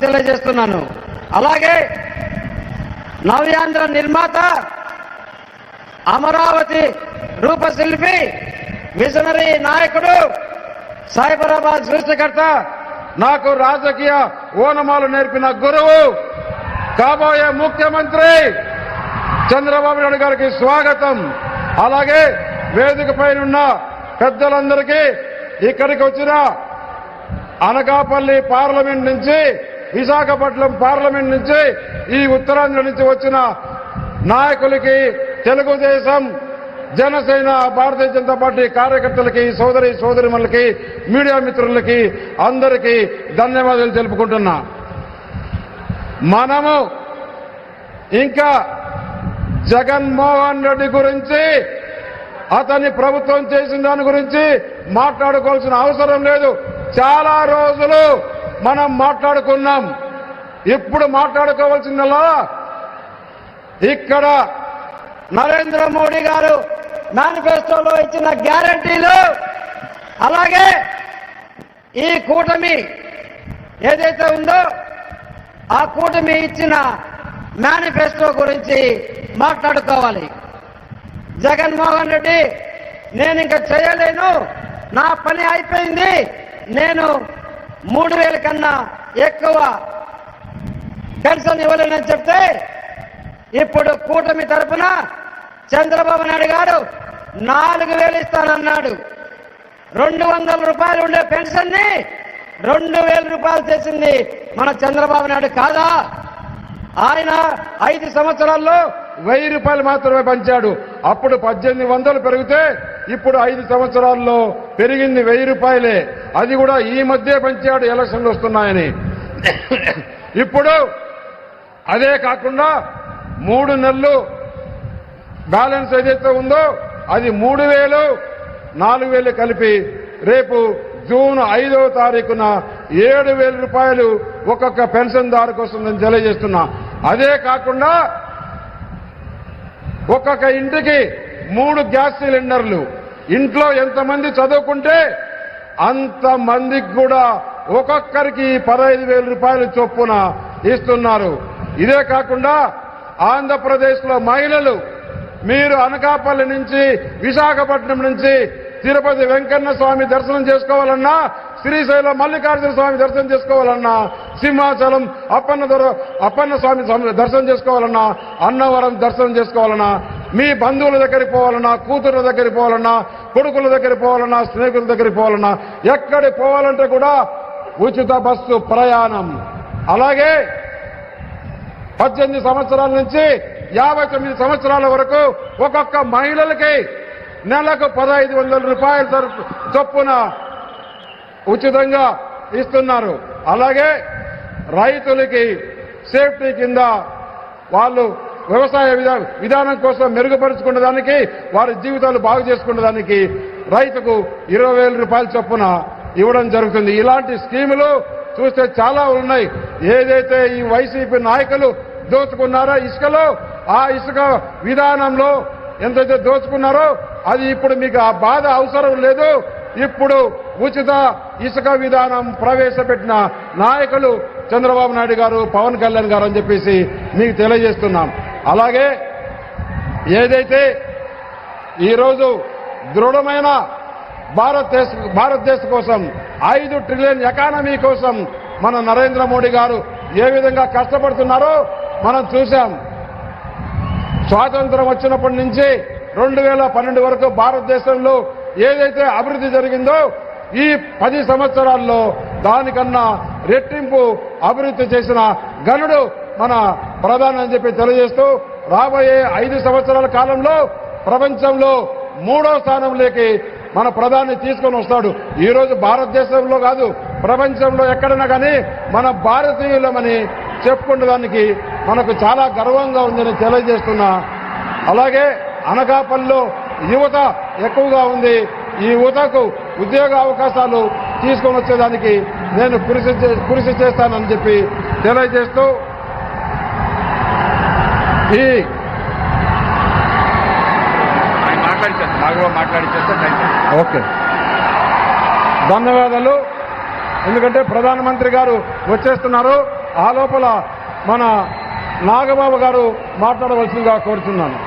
తెలియజేస్తున్నాను అలాగే నవ్యాంధ్ర నిర్మాత అమరావతి రూపశిల్పి విజనరీ నాయకుడు సైబరాబాద్ సృష్టికర్త నాకు రాజకీయ ఓనమాలు నేర్పిన గురువు కాబోయే ముఖ్యమంత్రి చంద్రబాబు నాయుడు గారికి స్వాగతం. అలాగే వేదిక పైన పెద్దలందరికీ ఇక్కడికి వచ్చిన అనకాపల్లి పార్లమెంట్ నుంచి విశాఖపట్నం పార్లమెంట్ నుంచి ఈ ఉత్తరాంధ్ర నుంచి వచ్చిన నాయకులకి తెలుగుదేశం జనసేన భారతీయ జనతా పార్టీ కార్యకర్తలకి సోదరి సోదరిమణులకి మీడియా మిత్రులకి అందరికీ ధన్యవాదాలు తెలుపుకుంటున్నా. మనము ఇంకా జగన్మోహన్ రెడ్డి గురించి అతని ప్రభుత్వం చేసిన దాని గురించి మాట్లాడుకోవాల్సిన అవసరం లేదు. చాలా రోజులు మనం మాట్లాడుకున్నాం. ఇప్పుడు మాట్లాడుకోవాల్సిందల్లా ఇక్కడ నరేంద్ర మోడీ గారు మేనిఫెస్టోలో ఇచ్చిన గ్యారంటీలు అలాగే ఈ కూటమి ఏదైతే ఉందో ఆ కూటమి ఇచ్చిన మేనిఫెస్టో గురించి మాట్లాడుకోవాలి. జగన్మోహన్ రెడ్డి నేను ఇంకా చేయలేను నా పని అయిపోయింది నేను మూడు వేల కన్నా ఎక్కువ పెన్షన్ ఇవ్వలేనని చెప్తే ఇప్పుడు కూటమి తరపున చంద్రబాబు నాయుడు గారు నాలుగు వేలు ఇస్తానన్నాడు. రెండు వందల రూపాయలు ఉండే పెన్షన్ని రెండు వేల రూపాయలు చేసింది మన చంద్రబాబు నాయుడు కాదా? ఆయన ఐదు సంవత్సరాల్లో వెయ్యి రూపాయలు మాత్రమే పంచాడు. అప్పుడు పద్దెనిమిది వందలు పెరిగితే ఇప్పుడు ఐదు సంవత్సరాల్లో పెరిగింది వెయ్యి రూపాయలే. అది కూడా ఈ మధ్య పంచాడు ఎలక్షన్లు వస్తున్నాయని. ఇప్పుడు అదే కాకుండా మూడు నెలలు బ్యాలెన్స్ ఏదైతే ఉందో అది మూడు వేలు నాలుగు వేలు కలిపి రేపు జూన్ ఐదవ తారీఖున ఏడు వేల రూపాయలు ఒక్కొక్క పెన్షన్దారుకు వస్తుందని తెలియజేస్తున్నా. అదే కాకుండా ఒక్కొక్క ఇంటికి మూడు గ్యాస్ సిలిండర్లు. ఇంట్లో ఎంతమంది చదువుకుంటే అంతమందికి కూడా ఒక్కొక్కరికి పదహైదు వేల రూపాయలు చొప్పున ఇస్తున్నారు. ఇదే కాకుండా ఆంధ్రప్రదేశ్లో మహిళలు మీరు అనకాపల్లి నుంచి విశాఖపట్నం నుంచి తిరుపతి వెంకన్న స్వామి దర్శనం చేసుకోవాలన్నా శ్రీశైలం మల్లికార్జున స్వామి దర్శనం చేసుకోవాలన్నా సింహాచలం అప్పన్న అప్పన్న స్వామి దర్శనం చేసుకోవాలన్నా అన్నవరం దర్శనం చేసుకోవాలన్నా మీ బంధువుల దగ్గరికి పోవాలన్నా కూతుర్ల దగ్గరికి పోవాలన్నా కొడుకుల దగ్గరికి పోవాలన్నా స్నేహితుల దగ్గరికి పోవాలన్నా ఎక్కడికి పోవాలంటే కూడా ఉచిత బస్సు ప్రయాణం. అలాగే పద్దెనిమిది సంవత్సరాల నుంచి యాభై తొమ్మిది సంవత్సరాల వరకు ఒక్కొక్క మహిళలకి నెలకు పదహైదు వందల రూపాయల చొప్పున ఉచితంగా ఇస్తున్నారు. అలాగే రైతులకి సేఫ్టీ కింద వాళ్ళు వ్యవసాయ విధా- విధానం కోసం మెరుగుపరుచుకునే దానికి వారి జీవితాలు బాగు చేసుకునే దానికి రైతుకు ఇరవై వేల రూపాయల చొప్పున ఇవ్వడం జరుగుతుంది. ఇలాంటి స్కీములు చూస్తే చాలా ఉన్నాయి. ఏదైతే ఈ వైసీపీ నాయకులు దోచుకున్నారో ఇసుకలో ఆ ఇసుక విధానంలో ఎంతైతే దోచుకున్నారో అది ఇప్పుడు మీకు ఆ బాధ అవసరం లేదు. ఇప్పుడు ఉచిత ఇసుక విధానం ప్రవేశపెట్టిన నాయకులు చంద్రబాబు నాయుడు గారు పవన్ కళ్యాణ్ గారు అని చెప్పేసి మీకు తెలియజేస్తున్నాం. అలాగే ఏదైతే ఈరోజు దృఢమైన భారతదేశ భారతదేశం కోసం ఐదు ట్రిలియన్ ఎకానమీ కోసం మన నరేంద్ర మోడీ గారు ఏ విధంగా కష్టపడుతున్నారో మనం చూశాం. స్వాతంత్రం వచ్చినప్పటి నుంచి రెండు వేల పన్నెండు వరకు భారతదేశంలో ఏదైతే అభివృద్ధి జరిగిందో ఈ పది సంవత్సరాల్లో దానికన్నా రెట్టింపు అభివృద్ధి చేసిన గనుడు మన ప్రధాని అని చెప్పి తెలియజేస్తూ రాబోయే ఐదు సంవత్సరాల కాలంలో ప్రపంచంలో మూడో స్థానంలోకి మన ప్రధాని తీసుకొని వస్తాడు. ఈ రోజు భారతదేశంలో కాదు ప్రపంచంలో ఎక్కడైనా కానీ మన భారతీయులమని చెప్పుకునే దానికి మనకు చాలా గర్వంగా ఉందని తెలియజేస్తున్నా అలాగే అనకాపల్లిలో యువత ఎక్కువగా ఉంది. ఈ యువతకు ఉద్యోగ అవకాశాలు తీసుకొని వచ్చేదానికి నేను కృషి కృషి చేస్తానని చెప్పి తెలియజేస్తూ ఈ ఓకే. ధన్యవాదాలు. ఎందుకంటే ప్రధానమంత్రి గారు వచ్చేస్తున్నారు. ఆ లోపల మన నాగబాబు గారు మాట్లాడవలసిందిగా కోరుతున్నాను